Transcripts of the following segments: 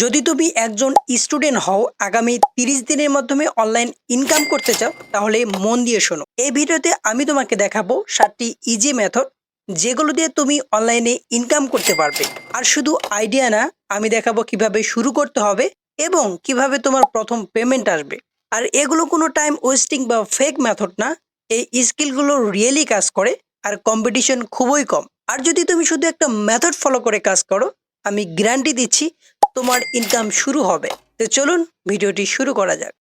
যদি তুমি একজন স্টুডেন্ট হও, আগামী তিরিশ দিনের মাধ্যমে অনলাইন ইনকাম করতে চাও, তাহলে মন দিয়ে শোনো। এই ভিডিওতে আমি তোমাকে দেখাবো সাতটি ইজি মেথড যেগুলো দিয়ে তুমি অনলাইনে ইনকাম করতে পারবে। আর শুধু আইডিয়া না, আমি দেখাবো কীভাবে শুরু করতে হবে এবং কীভাবে তোমার প্রথম পেমেন্ট আসবে। আর এগুলো কোনো টাইম ওয়েস্টিং বা ফেক মেথড না, এই স্কিলগুলো রিয়েলি কাজ করে আর কম্পিটিশন খুবই কম। আর যদি তুমি শুধু একটা মেথড ফলো করে কাজ করো, আমি গ্যারান্টি দিচ্ছি তোমার ইনকাম শুরু হবে। তো চলুন ভিডিওটি শুরু করা যাক।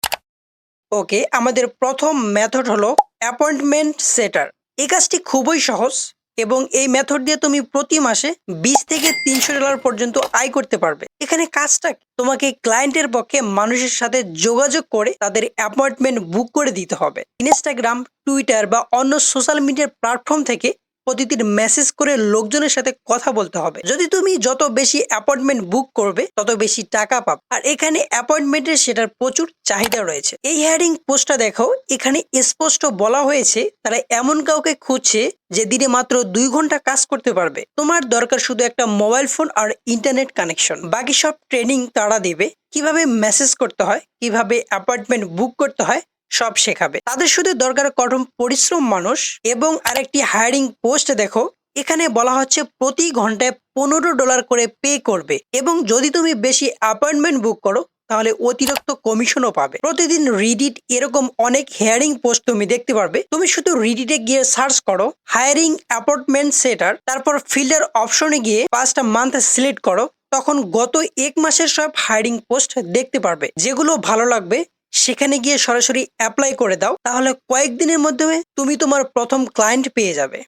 ওকে, আমাদের প্রথম মেথড হলো অ্যাপয়েন্টমেন্ট সেটার এই কাজটি খুবই সহজ এবং এই মেথড দিয়ে তুমি প্রতি মাসে বিশ থেকে তিনশো ডলার পর্যন্ত আয় করতে পারবে। এখানে কাজটা? তোমাকে ক্লায়েন্টের পক্ষে মানুষের সাথে যোগাযোগ করে তাদের অ্যাপয়েন্টমেন্ট বুক করে দিতে হবে। ইনস্টাগ্রাম টুইটার বা অন্য সোশ্যাল মিডিয়ার প্ল্যাটফর্ম থেকে প্রতিদিন মেসেজ করে লোকজনের সাথে কথা বলতে হবে। যদি তুমি যত বেশি অ্যাপয়েন্টমেন্ট বুক করবে, তত বেশি টাকা পাবে। আর এখানে অ্যাপয়েন্টমেন্টের সেটার প্রচুর চাহিদা রয়েছে। এই হেয়ারিং পোস্টটা দেখো, এখানে স্পষ্ট বলা হয়েছে, তারা এমন কাউকে খুঁজছে যে দিনে মাত্র দুই ঘণ্টা কাজ করতে পারবে। তোমার দরকার শুধু একটা মোবাইল ফোন আর ইন্টারনেট কানেকশন বাকি সব ট্রেনিং তারা দেবে। কীভাবে মেসেজ করতে হয়, কীভাবে অ্যাপয়েন্টমেন্ট বুক করতে হয় সব শেখাবে। তাদের শুধু দরকার কঠোর পরিশ্রম মানুষ এবং আরেকটি হায়ারিং পোস্ট দেখো। এখানে বলা হচ্ছে প্রতি ঘন্টায় পনেরো ডলার করে পে করবে এবং যদি তুমি বেশি অ্যাপয়েন্টমেন্ট বুক করো, তাহলে অতিরিক্ত কমিশনও পাবে। প্রতিদিন রিডিট এরকম অনেক হেয়ারিং পোস্ট তুমি দেখতে পারবে। তুমি শুধু রিডিটে গিয়ে সার্চ করো হায়ারিং অ্যাপয়েন্টমেন্ট সেটার তারপর ফিল্টার অপশনে গিয়ে পাঁচটা মান্থ সিলেক্ট করো, তখন গত এক মাসের সব হায়ারিং পোস্ট দেখতে পারবে, যেগুলো ভালো লাগবে সেখানে গিয়ে সরাসরি অ্যাপ্লাই করে দাও, তাহলে কয়েকদিনের মধ্যে তুমি তোমার প্রথম ক্লায়েন্ট পেয়ে যাবে।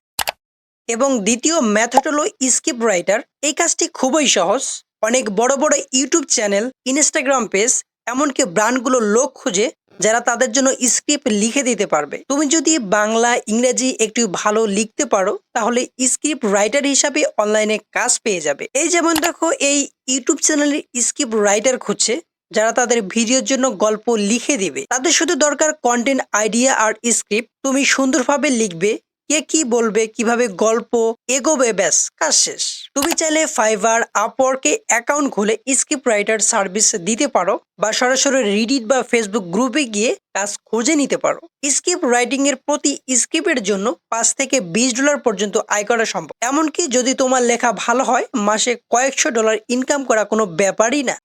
এবং দ্বিতীয় মেথড হলো স্কিপ রাইটার এই কাজটি খুবই সহজ। অনেক বড় বড় ইউটিউব চ্যানেল ইনস্টাগ্রাম পেজ এমনকি ব্র্যান্ডগুলো লোক খুঁজে, যারা তাদের জন্য স্ক্রিপ্ট লিখে দিতে পারবে। তুমি যদি বাংলা, ইংরেজি একটু ভালো লিখতে পারো, তাহলে স্ক্রিপ্ট রাইটার হিসাবে অনলাইনে কাজ পেয়ে যাবে। এই যেমন দেখো, এই ইউটিউব চ্যানেলের স্ক্রিপ্ট রাইটার খুঁজছে। যারা তাদের ভিডিওর জন্য গল্প লিখে দিবে, তাদের শুধু দরকার কন্টেন্ট আইডিয়া আর স্ক্রিপ্ট তুমি সুন্দরভাবে লিখবে, কে কি বলবে, কীভাবে গল্প এগোবে, ব্যাস, কাজ শেষ। তুমি চাইলে ফাইবার আপওয়ার্কে অ্যাকাউন্ট খুলে স্ক্রিপ্ট রাইটার সার্ভিস দিতে পারো বা সরাসরি রিডিট বা ফেসবুক গ্রুপে গিয়ে কাজ খুঁজে নিতে পারো। স্ক্রিপ্ট রাইটিং এর প্রতি স্ক্রিপ্টের জন্য পাঁচ থেকে বিশ ডলার পর্যন্ত আয় করা সম্ভব। এমনকি যদি তোমার লেখা ভালো হয়, মাসে কয়েকশো ডলার ইনকাম করা কোনো ব্যাপারই না।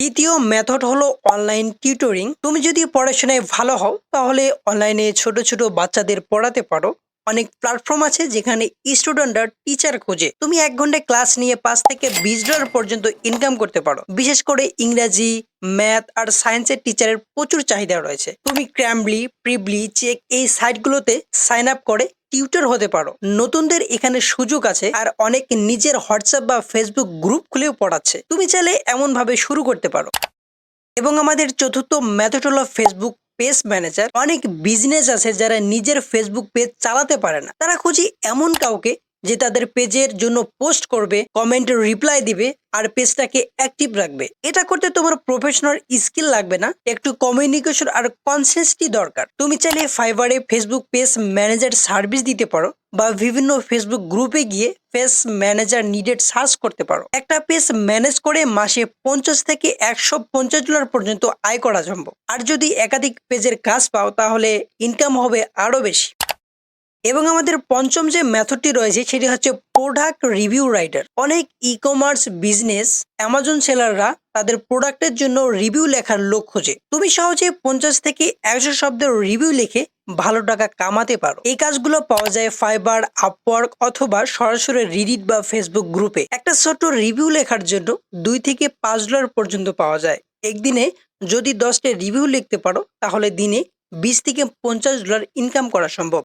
দ্বিতীয় মেথড হলো অনলাইন টিউটোরিং তুমি যদি পড়াশোনায় ভালো হও, তাহলে অনলাইনে ছোট ছোট বাচ্চাদের পড়াতে পারো। অনেক প্ল্যাটফর্ম আছে যেখানে স্টুডেন্টরা টিচার খোঁজে। তুমি এক ঘন্টায় ক্লাস নিয়ে পাঁচ থেকে বিশ ডলার পর্যন্ত ইনকাম করতে পারো। বিশেষ করে ইংরাজি ম্যাথ আর সায়েন্সের টিচারের প্রচুর চাহিদা রয়েছে। তুমি ক্র্যাম্বলি, প্রিবলি, চেক এই সাইটগুলোতে সাইন আপ করে টিউটর হতে পারো। নতুনদের এখানে সুযোগ আছে আর অনেক নিজের হোয়াটসঅ্যাপ বা ফেসবুক গ্রুপ খুলেও পড়াচ্ছে। তুমি চাইলে এমন ভাবে শুরু করতে পারো। এবং আমাদের চতুর্থ মেথড হলো ফেসবুক পেজ ম্যানেজার, অনেক বিজনেস আছে যারা নিজের ফেসবুক পেজ চালাতে পারে না। তারা খুঁজি এমন কাউকে যে তাদের পেজের জন্য পোস্ট করবে, কমেন্টে রিপ্লাই দিবে আর পেজটাকে অ্যাক্টিভ রাখবে। এটা করতে তোমার প্রফেশনাল স্কিল লাগবে না, একটু কমিউনিকেশন আর কনসেন্সটি দরকার। তুমি চাইলে ফাইবারে ফেসবুক পেজ ম্যানেজার সার্ভিস দিতে পারো বা বিভিন্ন ফেসবুক গ্রুপে গিয়ে পেজ ম্যানেজার নিডেড সার্চ করতে পারো। একটা পেজ ম্যানেজ করে মাসে পঞ্চাশ থেকে একশো পঞ্চাশ ডলার পর্যন্ত আয় করা সম্ভব। আর যদি একাধিক পেজের কাজ পাও, তাহলে ইনকাম হবে আরও বেশি। এবং আমাদের পঞ্চম যে মেথডটি রয়েছে, সেটি হচ্ছে প্রোডাক্ট রিভিউ রাইটার অনেক ই কমার্স বিজনেস অ্যামাজন সেলাররা তাদের প্রোডাক্টের জন্য রিভিউ লেখার লোক খোঁজে। তুমি সহজে পঞ্চাশ থেকে একশো শব্দের রিভিউ লিখে ভালো টাকা কামাতে পারো। এই কাজগুলো পাওয়া যায় ফাইবার আপওয়ার্ক অথবা সরাসরি রিডিট বা ফেসবুক গ্রুপে একটা ছোট্ট রিভিউ লেখার জন্য দুই থেকে পাঁচ ডলার পর্যন্ত পাওয়া যায়। একদিনে যদি দশটা রিভিউ লিখতে পারো, তাহলে দিনে বিশ থেকে পঞ্চাশ ডলার ইনকাম করা সম্ভব।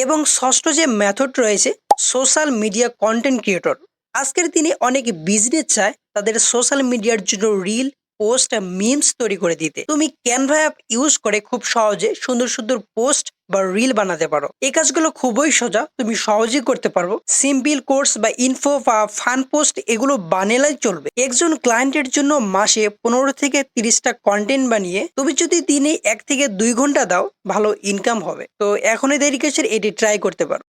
এবং ষষ্ঠ যে মেথড রয়েছে সোশ্যাল মিডিয়া কন্টেন্ট ক্রিয়েটর আজকের দিনে অনেক বিজনেস চায় তাদের সোশ্যাল মিডিয়ার জন্য রিল পোস্ট মিমস তৈরি করে দিতে। তুমি ক্যানভা অ্যাপ ইউজ করে খুব সহজে সুন্দর সুন্দর পোস্ট বা রিল বানাতে পারো। এই কাজগুলো খুবই সোজা, তুমি সহজেই করতে পারব সিম্পল কোর্স বা ইনফো বা ফান পোস্ট এগুলো বানালেই চলবে। একজন ক্লায়েন্টের জন্য মাসে পনেরো থেকে তিরিশটা কন্টেন্ট বানিয়ে, তুমি যদি দিনে এক থেকে দুই ঘণ্টা দাও, ভালো ইনকাম হবে। তো এখনই দেরি কিসের? এটি ট্রাই করতে পারো।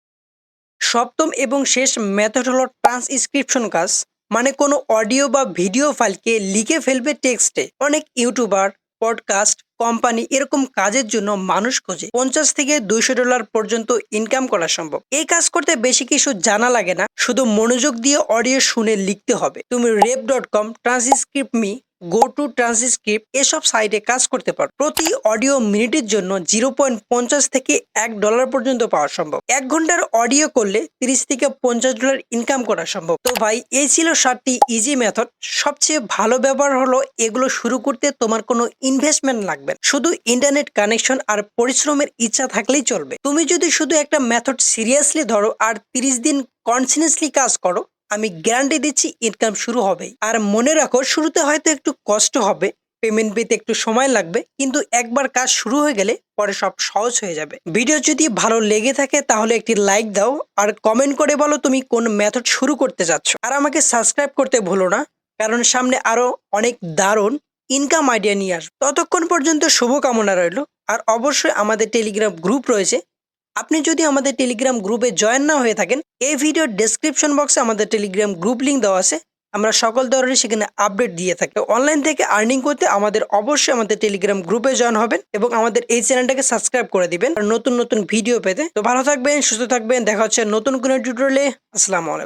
সপ্তম এবং শেষ মেথড হলো ট্রান্সক্রিপশন কাজ। মানে কোনো অডিও বা ভিডিও ফাইলকে লিখে ফেলবে টেক্সটে অনেক ইউটিউবার পডকাস্ট কোম্পানি এরকম কাজের জন্য মানুষ খোঁজে। পঞ্চাশ থেকে দুইশো ডলার পর্যন্ত ইনকাম করা সম্ভব। এই কাজ করতে বেশি কিছু জানা লাগে না। শুধু মনোযোগ দিয়ে অডিও শুনে লিখতে হবে। তুমি Rev dot com transcribe me go two transcript এসব সাইটে কাজ করতে পারো। প্রতি অডিও মিনিটের জন্য জিরো পয়েন্ট পঞ্চাশ থেকে এক ডলার পর্যন্ত পাওয়া সম্ভব। এক ঘণ্টার অডিও করলে তিরিশ থেকে পঞ্চাশ ডলার ইনকাম করা সম্ভব। তো ভাই, এই ছিল সাতটি ইজি মেথড সবচেয়ে ভালো ব্যবহার হলো এগুলো শুরু করতে তোমার কোনো ইনভেস্টমেন্ট লাগবে। শুধু ইন্টারনেট কানেকশন আর পরিশ্রমের ইচ্ছা থাকলেই চলবে। তুমি যদি শুধু একটা মেথড সিরিয়াসলি ধরো আর তিরিশ দিন কন্টিনিউসলি কাজ করো আমি গ্যারান্টি দিচ্ছি ইনকাম শুরু হবেই আর মনে রাখো, শুরুতে হয়তো একটু কষ্ট হবে পেমেন্ট পেতে একটু সময় লাগবে, কিন্তু একবার কাজ শুরু হয়ে গেলে পরে সব সহজ হয়ে যাবে। ভিডিও যদি ভালো লেগে থাকে তাহলে একটি লাইক দাও, আর কমেন্ট করে বলো তুমি কোন মেথড শুরু করতে চাচ্ছ আর আমাকে সাবস্ক্রাইব করতে ভুলো না, কারণ সামনে আরও অনেক দারুণ ইনকাম আইডিয়া নিয়ে আসব। ততক্ষণ পর্যন্ত শুভকামনা রইল, আর অবশ্যই আমাদের টেলিগ্রাম গ্রুপ রয়েছে আপনি যদি আমাদের টেলিগ্রাম গ্রুপে জয়েন না হয়ে থাকেন, এই ভিডিও ডেসক্রিপশন বক্সে আমাদের টেলিগ্রাম গ্রুপ লিঙ্ক দেওয়া আছে। আমরা সকল ধরনের সেখানে আপডেট দিয়ে থাকি। অনলাইন থেকে আর্নিং করতে আমাদের অবশ্যই আমাদের টেলিগ্রাম গ্রুপে জয়েন হবেন এবং আমাদের এই চ্যানেলটাকে সাবস্ক্রাইব করে দিবেন। আর নতুন নতুন ভিডিও পেতে। তো ভালো থাকবেন, সুস্থ থাকবেন। দেখা হচ্ছে নতুন কোনো টিউটোরিয়ালে আসসালামু আলাইকুম।